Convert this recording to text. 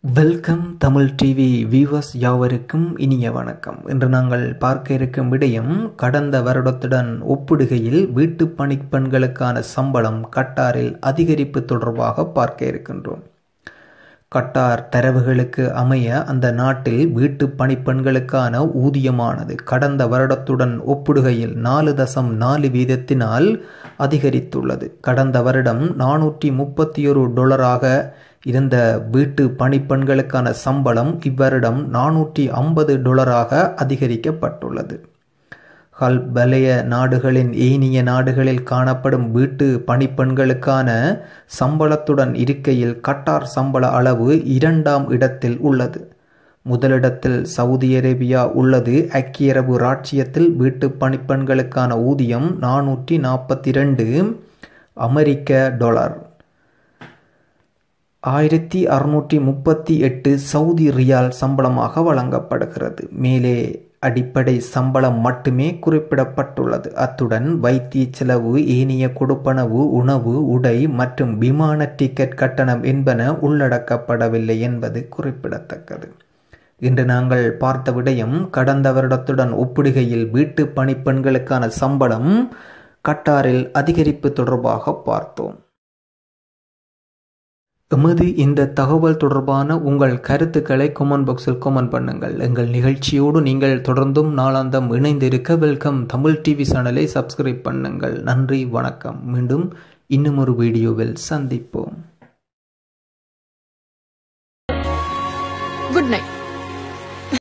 Welcome Tamil TV viewers யாவருக்கும் இனிய வணக்கம். இன்று நாங்கள் பார்க்க இருக்கும் விடயம் கடந்த வருடத்துடன் ஒப்பிடுகையில் வீட்டு பணிப்பெண்களுக்கான சம்பளம் கட்டாரில் அதிகரிப்பு தொடர்பாக பார்க்க இருக்கின்றோம். கட்டார் தரவுகளுக்கு அமைய அந்த நாட்டில் வீட்டு பணிப்பெண்களுக்கான ஊதியமானது கடந்த வருடத்துடன் ஒப்பிடுகையில் நாலு தசம் நாலு வீதத்தினால் அதிகரித்துள்ளது. கடந்த வருடம் நானூற்றி முப்பத்தி ஒரு டொலராக இருந்த வீட்டு பணிப்பெண்களுக்கான சம்பளம் இவ்வருடம் நானூற்றி ஐம்பது டொலராக அதிகரிக்கப்பட்டுள்ளது. ஹல் நாடுகளின் ஏனிய நாடுகளில் காணப்படும் வீட்டு பணிப்பெண்களுக்கான சம்பளத்துடன் இருக்கையில் கட்டார் சம்பள அளவு இரண்டாம் இடத்தில் உள்ளது. முதலிடத்தில் சவுதி அரேபியா உள்ளது. ஐக்கிய அரபு ராச்சியத்தில் வீட்டு பணிப்பெண்களுக்கான ஊதியம் நானூற்றி நாற்பத்தி ரெண்டு அமெரிக்க டாலர். ஆயிரத்தி அறுநூற்றி முப்பத்தி எட்டு சவுதி ரியால் சம்பளமாக வழங்கப்படுகிறது. மேலே அடிப்படை சம்பளம் மட்டுமே குறிப்பிடப்பட்டுள்ளது. அத்துடன் வைத்திய செலவு ஏனைய கொடுப்பனவு உணவு உடை மற்றும் விமான டிக்கெட் கட்டணம் என்பன உள்ளடக்கப்படவில்லை என்பது குறிப்பிடத்தக்கது. இன்று நாங்கள் பார்த்த விடயம் கடந்த வருடத்துடன் ஒப்பிடுகையில் வீட்டு பணிப்பெண்களுக்கான சம்பளம் கட்டாரில் அதிகரிப்பு தொடர்பாக பார்த்தோம். எமது இந்த தகவல் தொடர்பான உங்கள் கருத்துக்களை கமெண்ட் பாக்ஸில் கமெண்ட் பண்ணுங்கள். எங்கள் நிகழ்ச்சியோடு நீங்கள் தொடர்ந்தும் நாளாந்தம் இணைந்திருக்க வெல்கம் தமிழ் டிவி சேனலை சப்ஸ்கிரைப் பண்ணுங்கள். நன்றி வணக்கம். மீண்டும் இன்னும் ஒரு வீடியோவில் சந்திப்போம். Good night